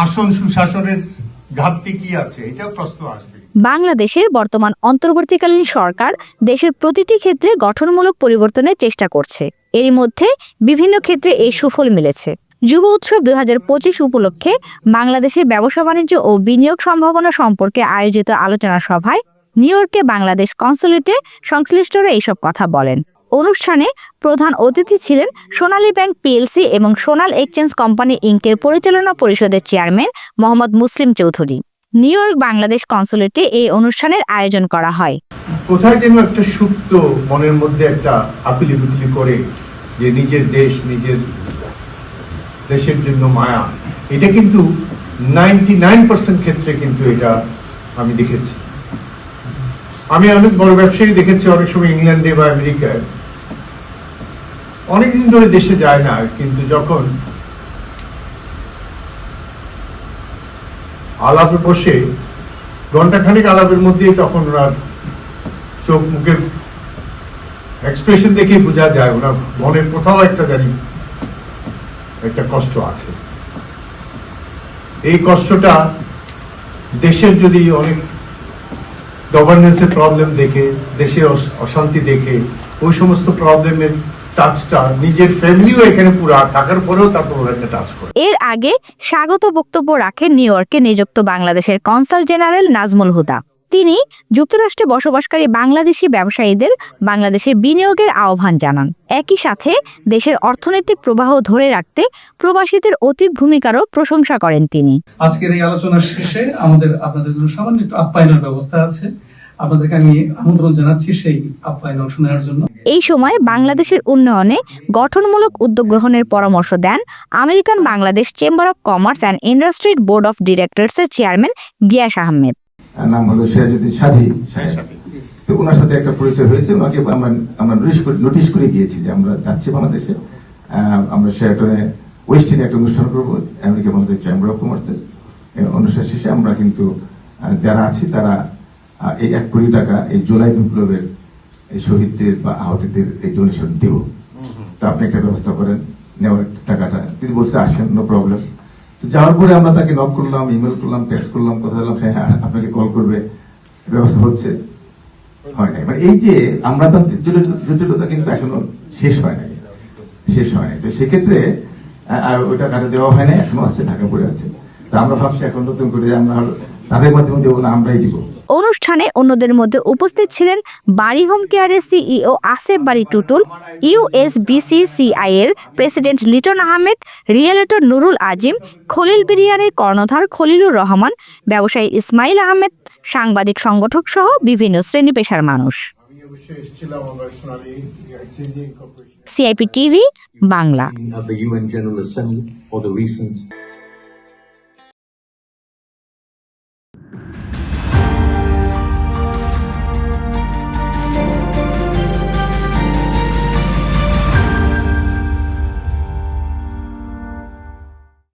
শাসন সুশাসনের ঘাটতি কি আছে? এটাও প্রশ্ন আসবে। বাংলাদেশের বর্তমান অন্তর্বর্তীকালীন সরকার দেশের প্রতিটি ক্ষেত্রে গঠনমূলক পরিবর্তনের চেষ্টা করছে। এরই মধ্যে বিভিন্ন ক্ষেত্রে এই সুফল মিলেছে। যুব উৎসব দুই হাজার পঁচিশ উপলক্ষে বাংলাদেশের ব্যবসা বাণিজ্য ও বিনিয়োগ সম্ভাবনা সম্পর্কে আয়োজিত আলোচনা সভায় নিউ ইয়র্কে বাংলাদেশ কনসুলেটে সংশ্লিষ্টরা এইসব কথা বলেন। অনুষ্ঠানে প্রধান অতিথি ছিলেন সোনালী ব্যাংক পিএলসি এবং সোনাল এক্সচেঞ্জ কোম্পানি ইনকের পরিচালনা পরিষদের chairman Mohammad Muslim Chowdhury. New York Bangladesh কনসুলেটে এই অনুষ্ঠানের আয়োজন করা হয়। কোথায় যেন একটা সুপ্ত মনের মধ্যে একটা আপিলি বিপিলি করে যে নিজের দেশ, নিজের দেশের জন্য মায়া। এটা কিন্তু নাইনটি নাইন পার্সেন্ট ক্ষেত্রে কিন্তু এটা আমি দেখেছি। আমি অনেক বড় ব্যবসায়ী দেখেছি, অনেক সময় ইংল্যান্ডে বা আমেরিকায়। অনেকদিন ধরে দেশে যায় না, কিন্তু যখন আলাপে বসে ঘন্টাখানিক আলাপের মধ্যেই তখন ওনার চোখ মুখের এক্সপ্রেশন দেখেই বোঝা যায়, ওনার মনের কোথাও একটা জানি একটা কষ্ট আছে। এই কষ্টটা দেশের যদি অনেক গভর্নেন্সের প্রবলেম দেখে, দেশের অশান্তি দেখে, ওই সমস্ত প্রবলেমের টাচটা নিজের ফ্যামিলিও এখানে পুরা থাকার পরেও তারপর ওরা টাচ করে। এর আগে স্বাগত বক্তব্য রাখেন নিউ ইয়র্কে নিযুক্ত বাংলাদেশের কনসাল জেনারেল নাজমুল হুদা। তিনি যুক্তরাষ্ট্রে বসবাসকারী বাংলাদেশি ব্যবসায়ীদের বাংলাদেশে বিনিয়োগের আহ্বান জানান। একই সাথে দেশের অর্থনৈতিক প্রবাহ ধরে রাখতে প্রবাসীদের অতীত ভূমিকারও প্রশংসা করেন তিনি। আজকের এই আলোচনার শেষে আমাদের আপনাদের জন্য সামান্য একটু আপ্যায়নের ব্যবস্থা আছে। আপনাদেরকে আমি আমন্ত্রণ জানাচ্ছি সেই আপ্যায়ন অংশ নেওয়ার জন্য। এই সময় বাংলাদেশের উন্নয়নে গঠনমূলক উদ্যোগ গ্রহণের পরামর্শ দেন American Bangladesh chamber of commerce and ইন্ডাস্ট্রির বোর্ড অফ ডিরেক্টরসের চেয়ারম্যান গিয়াস আহমেদ। নাম হলো সাধী তো ওনার সাথে একটা পরিচয় হয়েছে ওনাকে আমরা আমরা নোটিশ করে গিয়েছি যে আমরা যাচ্ছি বাংলাদেশে। আমরা শেয়ারটনে ওয়েস্টিনে একটা অনুষ্ঠান করব আমেরিকা বাংলাদেশ চেম্বার অফ কমার্সের অনুষ্ঠান শেষে আমরা কিন্তু যারা আছি তারা এই এক কোটি টাকা এই জুলাই বিপ্লবের এই শহীদদের বা আহতদের এই ডোনেশন দেব। তো আপনি একটা ব্যবস্থা করেন, নেওয়ার টাকাটা। তিনি বলছে, আসেন নো প্রবলেম তো যাওয়ার পরে আমরা তাকে নক করলাম ইমেল করলাম টেক্সট করলাম, কথা বললাম হ্যাঁ আপনাকে কল করবে। ব্যবস্থা হচ্ছে। হয় নাই। মানে এই যে জটিল- জটিলতা কিন্তু এখনও শেষ হয় নাই। শেষ হয় নাই। তো সেক্ষেত্রে আর ওই টাকাটা দেওয়া হয় নাই, এখনও আছে, ঢাকা পড়ে আছে। তো আমরা ভাবছি এখন নতুন করে আমরা তাদের মাধ্যমে দেবো না আমরাই দিব। অনুষ্ঠানে অন্যদের মধ্যে উপস্থিত ছিলেন বাড়ি হোম কেয়ারের সিইও আসেফ বাড়ি টুটুল ইউএসবিসিসিআই এর প্রেসিডেন্ট লিটন আহমেদ রিয়েলেটর নুরুল আজিম খলিল বিরিয়ানির কর্ণধার খলিলুর রহমান ব্যবসায়ী ইসমাইল আহমেদ সাংবাদিক সংগঠক সহ বিভিন্ন শ্রেণি পেশার মানুষ। CIP TV Bangla.